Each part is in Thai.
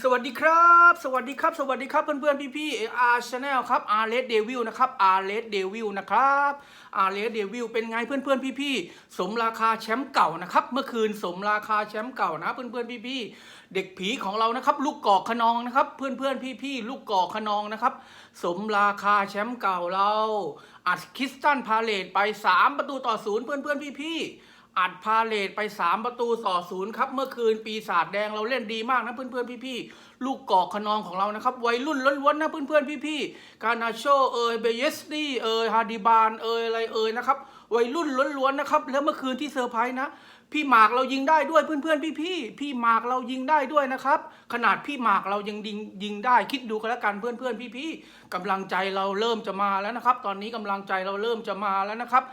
สวัสดีครับ สวัสดีครับ สวัสดีครับเพื่อนๆพี่ๆอาร์ชาแนลครับอาร์เลสเดวิลนะครับอาร์เลสเดวิลนะครับอาร์เลสเดวิลเป็นไงเพื่อนๆพี่ๆสมราคาแชมป์เก่านะครับเมื่อคืนสมราคาแชมป์เก่านะเพื่อนๆพี่ๆเด็กผีของเรานะครับลูกกอกขนองนะครับเพื่อนๆพี่ๆลูกกอกขนองนะครับสมราคาแชมป์เก่าเราอัดคิสตันพาเลตไป 3 ประตูต่อศูนย์เพื่อนๆพี่ๆ อัดพาเลตไป 3 ประตูต่อศูนย์ครับ เมื่อคืนปีศาจแดงเราเล่นดีมากนะเพื่อนๆพี่ๆลูกกอกขนองของเรานะครับ วัยรุ่นล้วนๆนะเพื่อนๆพี่ๆกานาโชเอยเบเยสตี้เอยฮาดิบานเอยอะไรเอยนะครับ วัยรุ่นล้วนๆนะครับ แล้วเมื่อคืนที่เซอร์ไพรส์นะ พี่หมากเรายิงได้ด้วยเพื่อนๆพี่ๆพี่หมากเรายิงได้ด้วยนะครับ ขนาดพี่หมากเรายังยิงยิงได้คิดดูกันแล้วกันเพื่อนๆพี่ๆกำลังใจเราเริ่มจะมาแล้วนะครับ ตอนนี้กำลังใจเราเริ่มจะมาแล้วนะครับ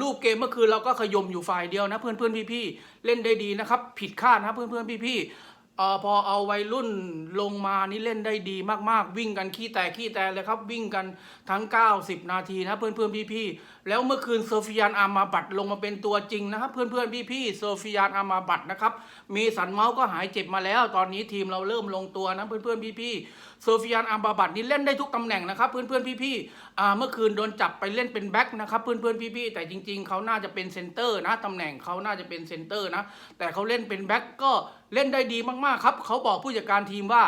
รูปเกมเมื่อคืนเราก็ขยมอยู่ฝ่ายเดียวนะ เพื่อนๆพี่ๆเล่นได้ดีนะครับ ผิดคาดนะเพื่อนๆพี่ๆ ออพอเอาวัยรุ่นลงมานี่เล่นได้ดีมากๆ วิ่งกันขี้แตกขี้แตกเลยครับ วิ่งกันทั้ง 90 นาทีนะเพื่อนๆพี่ๆแล้วเมื่อคืนโซฟิยานอามาบัตลงมาเป็นตัวจริงนะครับ เพื่อนๆพี่ๆโซฟิยานอามาบัตนะครับมีสันเมาส์ก็หายเจ็บมาแล้ว ตอนนี้ทีมเราเริ่มลงตัวนะเพื่อนๆพี่ๆโซฟิยานอามาบัตนี่เล่นได้ทุกตำแหน่งนะครับ เพื่อนๆพี่ๆอ่าเมื่อคืนโดนจับไปเล่นเป็นแบ็คนะครับเพื่อนๆพี่ๆแต่จริง ๆเขาน่าจะเป็นเซนเตอร์นะตำแหน่งเขาน่าจะเป็นเซนเตอร์นะแต่เขาเล่นเป็นแบ็คก็เล่นได้ดีมากๆครับเขาบอกผู้จัดการทีมว่า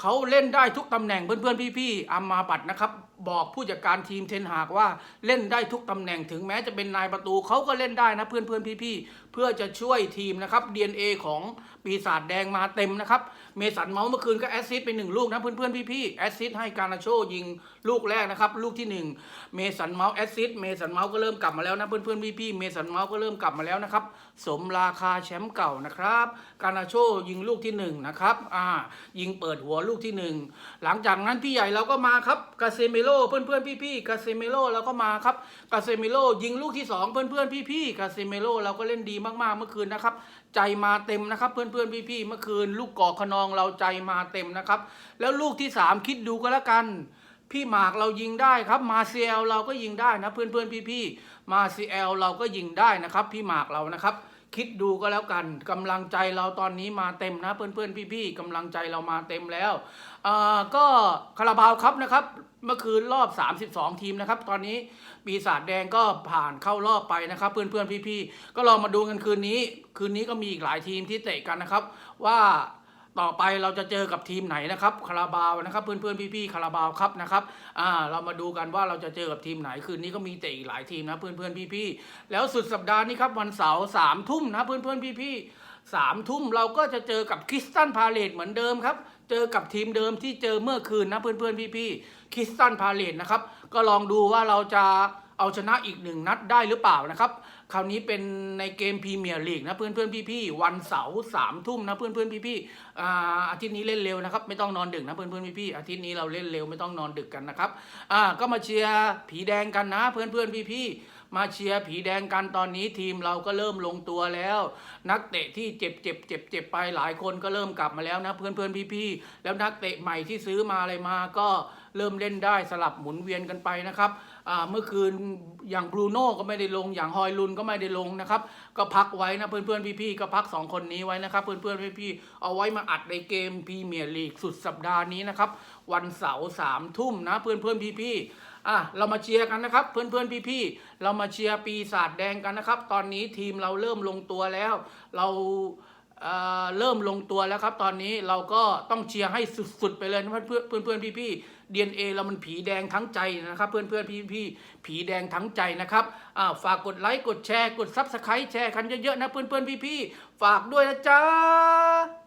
เขาเล่นได้ทุกตำแหน่งเพื่อนๆพี่ๆอามาบัตนะครับ บอกผู้จัดการทีมเทนหากว่าเล่นได้ทุกตำแหน่งถึงแม้จะเป็นนายประตูเขาก็เล่นได้นะเพื่อนๆพี่ๆเพื่อจะช่วยทีมนะครับ DNA ของปีศาจแดงมาเต็มนะครับ เมสันเมาส์เมื่อคืนก็แอสซิสไปหนึ่งลูกนะเพื่อนๆพี่ๆแอสซิสต์ให้การาโชยิงลูกแรกนะครับ ลูกที่หนึ่งเมสันเมาส์แอสซิสต์เมสันเมาส์ก็เริ่มกลับมาแล้วนะเพื่อนๆพี่ๆเมสันเมาส์ก็เริ่มกลับมาแล้วนะครับสมราคาแชมป์เก่านะครับการาโชยิงลูกที่หนึ่งนะครับอ่ายิงเปิดหัวลูกที่หนึ่งหลังจากนั้นพี่ใหญ่เราก็มาครับกาเซเมโลเพื่อนๆพี่ๆกาเซเมโลเราก็มาครับกาเซเมโลยิงลูกที่สองเพื่อนๆพี่ๆกาเซเมโลเราก็เล่นดีมากๆเมื่อคืนนะครับ ใจมาเต็มนะครับ เพื่อนๆพี่ๆเมื่อคืน ลูกกอกขนองเราใจมาเต็มนะครับ แล้วลูกที่สามคิดดูก็แล้วกันพี่หมากเรายิงได้ครับ มาเซียลเราก็ยิงได้นะเพื่อนๆพี่ๆมาเซียลเราก็ยิงได้นะครับ พี่หมากเรานะครับ คิดดูก็แล้วกันกำลังใจเราตอนนี้มาเต็มนะเพื่อนๆพี่ๆกำลังใจเรามาเต็มแล้วก็คาราบาวครับนะครับเมื่อคืนรอบ 32 ทีมนะครับ ตอนนี้ปีศาจแดงก็ผ่านเข้ารอบไปนะครับ เพื่อนๆพี่ๆก็ลองมาดูกันคืนนี้ คืนนี้ก็มีอีกหลายทีมที่เตะกันนะครับ ว่า ต่อไปเราจะเจอกับทีมไหนนะครับคาราบาวนะครับเพื่อนๆพี่ๆคาราบาวครับนะครับอ่าเรามาดูกันว่าเราจะเจอกับทีมไหนคืนนี้ก็มีเตะอีกหลายทีมนะเพื่อนๆพี่ๆแล้วสุดสัปดาห์นี้ครับวันเสาร์สามทุ่มนะเพื่อนๆพี่ๆสามทุ่มเราก็จะเจอกับคริสตันพาเลตเหมือนเดิมครับเจอกับทีมเดิมที่เจอเมื่อคืนนะเพื่อนๆพี่ๆคริสตันพาเลตนะครับก็ลองดูว่าเราจะเอาชนะอีกหนึ่งนัดได้หรือเปล่านะครับ คราวนี้เป็นในเกมพรีเมียร์ลีกนะเพื่อนเพื่อนๆพี่ๆวันเสาร์สามทุ่มนะเพื่อนเพื่อนพี่ๆอ่าอาทิตย์นี้เล่นเร็วนะครับไม่ต้องนอนดึกนะเพื่อนเพื่อนๆพี่ๆอาทิตย์นี้เราเล่นเร็วไม่ต้องนอนดึกกันนะครับอ่าก็มาเชียร์ผีแดงกันนะเพื่อนเพื่อนๆพี่ๆ มาเชียร์ผีแดงกันตอนนี้ทีมเราก็เริ่มลงตัวแล้ว นักเตะที่เจ็บเจ็บเจ็บเจ็บไปหลายคนก็เริ่มกลับมาแล้วนะเพื่อนเพื่อนๆพี่ๆแล้วนักเตะใหม่ที่ซื้อมาอะไรมาก็เริ่มเล่นได้สลับหมุนเวียนกันไปนะครับเมื่อคืนอย่างบรูโน่ก็ไม่ได้ลงอย่างฮอยลุนก็ไม่ได้ลงนะครับ ก็พักไว้นะเพื่อนๆพี่ๆก็พักสองคนนี้ไว้นะครับ เพื่อนๆพี่ๆเอาไว้มาอัดในเกมพรีเมียร์ลีกสุดสัปดาห์นี้นะครับ วันเสาร์สามทุ่มนะเพื่อนๆพี่ๆ อะเรามาเชียร์กันนะครับ เพื่อนๆพี่ๆเรามาเชียร์ปีศาจแดงกันนะครับ ตอนนี้ทีมเราเริ่มลงตัวแล้ว เราเเริ่มลงตัวแล้วครับ ตอนนี้เราก็ต้องเชียร์ให้สุดๆไปเลยนะเพื่อนเพื่อนๆพี่ๆ DNA เอเรามันผีแดงทั้งใจนะครับ เพื่อนเพื่อนพี่พี่ผีแดงทั้งใจนะครับอ่าฝากกดไลค์กดแชร์กดซับสไครต์แชร์กันเยอะๆนะเพื่อนเพื่อนพี่พี่ๆฝากด้วยนะจ๊ะ